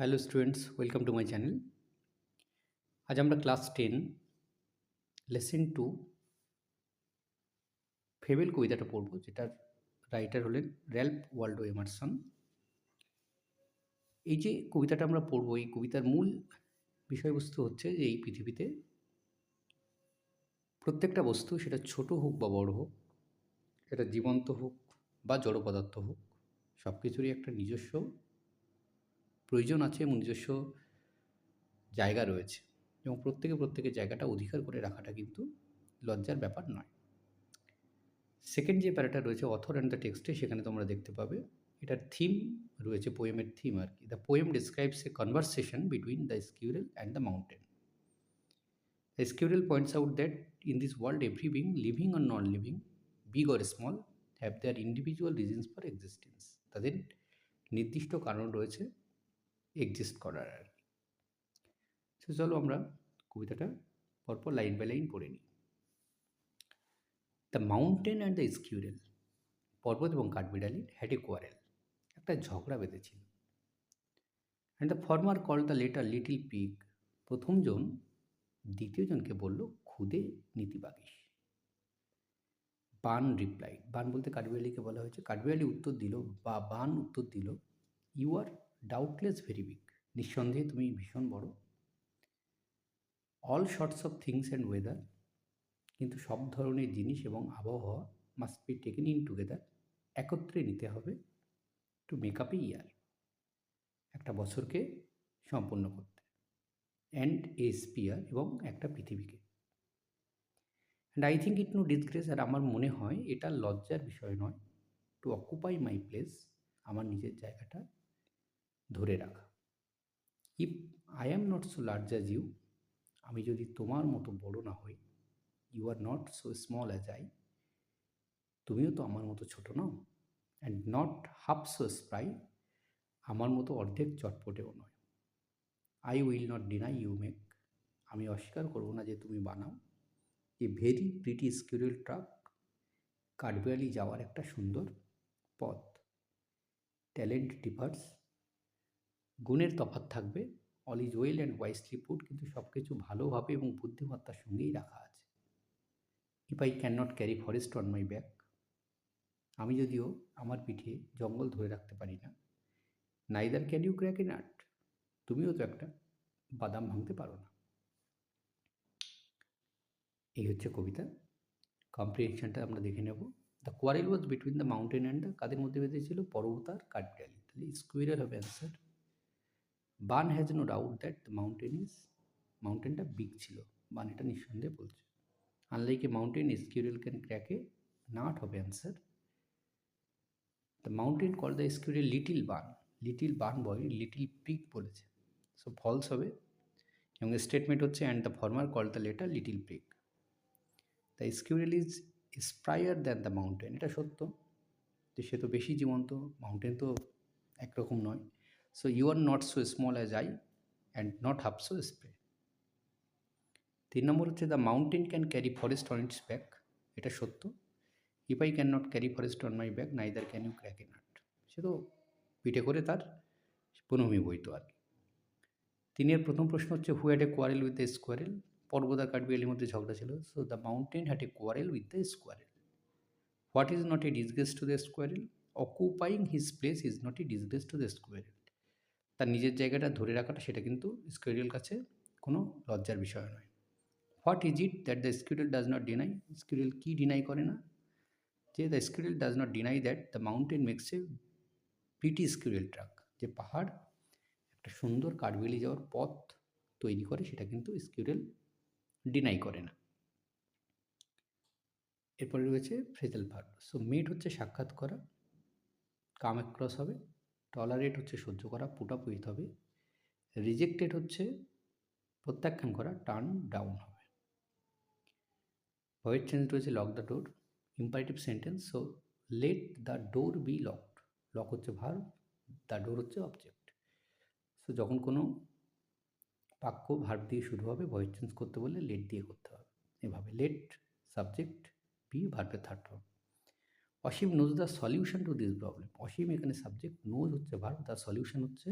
Hello students welcome to my channel আজ আমরা class ten lesson two fable কবিতাটা পড়ব, যেটার রাইটার হলেন র্যাল্প ওয়াল্ডো এমারসন এই যে কবিতাটা আমরা পড়ব, এই কবিতার মূল বিষয়বস্তু হচ্ছে যে এই পৃথিবীতে প্রত্যেকটা বস্তু সেটা ছোট হোক বা বড় হোক, সেটা জীবন্ত হোক বা জড় পদার্থ হোক সব কিছুরই একটা নিজস্ব প্রয়োজন আছে এবং নিজস্ব জায়গা রয়েছে। এবং প্রত্যেকে প্রত্যেকের জায়গাটা অধিকার করে রাখাটা কিন্তু লজ্জার ব্যাপার নয়। সেকেন্ড যে প্যারাটা রয়েছে অথর অ্যান্ড দ্য টেক্সটে সেখানে তোমরা দেখতে পাবে, এটার থিম রয়েছে পোয়েমের থিম আর কি। The poem describes a conversation between the squirrel and the mountain the squirrel points out that in this world every being living or non living big or small have their individual reasons for existence তাদের নির্দিষ্ট কারণ রয়েছে exist করার আর কি। So চলো আমরা কবিতাটা পরপর লাইন বাই লাইন পড়ে নিই। The mountain and the squirrel পর্বত এবং কাঠবিড়ালির হ্যাড কোয়ারেল একটা ঝগড়া বেঁধেছিল। And the former call the latter little prig প্রথমজন দ্বিতীয়জনকে বলল, খুদে নীতিবাগিস। বান রিপ্লাই বান বলতে কাঠবিড়ালিকে বলা হয়েছে। কাঠবিড়ালি উত্তর দিল, বা, বান উত্তর দিল you are doubtless very big নিঃসন্দেহে তুমি ভীষণ বড় all sorts of things and weather কিন্তু সব ধরনের জিনিস এবং আবহাওয়া must be taken in together একত্রে নিতে হবে to make up a year একটা বছরকে সম্পূর্ণ করতে অ্যান্ড এ স্পিয়ার এবং একটা পৃথিবীকে and I think it no disgrace আর আমার মনে হয় এটা লজ্জার বিষয় নয় টু অকুপাই মাই প্লেস আমার নিজের জায়গাটা ধরে রাখা। If I am not so large as you আমি যদি তোমার মতো বড় না হই you are not so small as I তুমিও তো আমার মতো ছোট নও। And not half so spry আমার মতো অর্ধেক চটপটেও নয়। I will not deny you make আমি অস্বীকার করব না যে তুমি বানাও। A very pretty squirrel track কাঠবিড়ালি যাওয়ার একটা সুন্দর পথ। ট্যালেন্ট ডিফার্স গুণের তফাৎ থাকবে। All is well and wisely put কিন্তু সব কিছু ভালোভাবে এবং বুদ্ধিমত্তার সঙ্গেই রাখা আছে। If I can not carry forest on my back আমি যদিও আমার পিঠে জঙ্গল ধরে রাখতে পারি না neither can you crack a nut তুমিও তো একটা বাদাম ভাঙতে পারো না। এই হচ্ছে কবিতা। কম্প্রিহেনশনটা আমরা দেখে নেব। The quarrel was between the mountain and the কাদের মধ্যে বেঁধেছিল? পর্বত আর কাঠবিড়ালি। তাহলে স্কুইরেল হবে answer Bun has no doubt that the mountain is মাউন্টেনটা big ছিল। বান এটা নিঃসন্দেহে বলছে। Unlike a mountain squirrel can crack a nut হবে answer the mountain call the squirrel little Bun little Bun boy little prig বলেছে। So false হবে। এবং statement হচ্ছে and the former call the latter little prig the squirrel is spryer than the mountain এটা সত্য। যে সে তো বেশি জীবন্ত। মাউন্টেন তো একরকম নয়। So you are not so small as I and not half so spry তিন নম্বর হচ্ছে the mountain can carry forest on its back এটা সত্য if I can not carry forest on my back neither can you crack a nut সে তো পিঠে করে তার বনভূমি বইতো আর কি তিনের প্রথম প্রশ্ন হচ্ছে who had a quarrel with the squirrel পর্বত আর কাঠবিড়ালির মধ্যে ঝগড়া ছিল। So the mountain had a quarrel with the squirrel what is not a disgrace to the squirrel occupying his place is not a disgrace to the squirrel তার নিজের জায়গাটা ধরে রাখাটা সেটা কিন্তু স্কোয়ারেল কাছে কোনো লজ্জার বিষয় নয়। What is it that the squirrel does not deny squirrel key deny করে না? যে the squirrel does not deny that the mountain makes a pretty squirrel track যে পাহাড় একটা সুন্দর কাঠবেলি যাওয়ার পথ তৈরি করে সেটা কিন্তু স্কিউরেল ডিনাই করে না। এরপরে রয়েছে ফ্রেজাল ভার্ব সো মেট হচ্ছে সাক্ষাৎ করা। কাম অ্যাক্রস হবে। টলারেট হচ্ছে সহ্য করা পুট আপ উইথ হবে। রিজেক্টেড হচ্ছে, প্রত্যাখ্যান করা টার্ন ডাউন হবে। ভয়েড চেঞ্জ রয়েছে lock the door imperative sentence so let the door be locked lock হচ্ছে ভার্ব দ্য ডোর হচ্ছে অবজেক্ট সো যখন কোনো বাক্য ভার্ব দিয়ে শুরু হবে ভয়েস চেঞ্জ করতে বললে লেট দিয়ে করতে হবে। এভাবে লেট সাবজেক্ট বি ভার্বের third form Asim knows the solution to this problem Asim এখানে সাবজেক্ট নোজ হচ্ছে ভার্ব দ্য সলিউশন হচ্ছে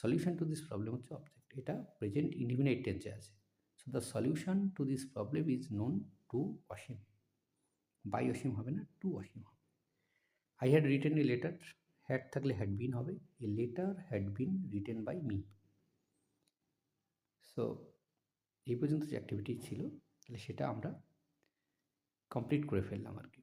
সলিউশন টু দিস প্রবলেম হচ্ছে অবজেক্ট এটা প্রেজেন্ট ইন্ডিমিনেট টেন্সে আছে। So the solution to this problem is known to Asim. By Asim হবে না to Asim হবে। I had written a letter had থাকলে হ্যাড বিন হবে। A letter had been written by me so এই পর্যন্ত যে অ্যাক্টিভিটি ছিল, তাহলে সেটা আমরা কমপ্লিট করে ফেললাম আর কি।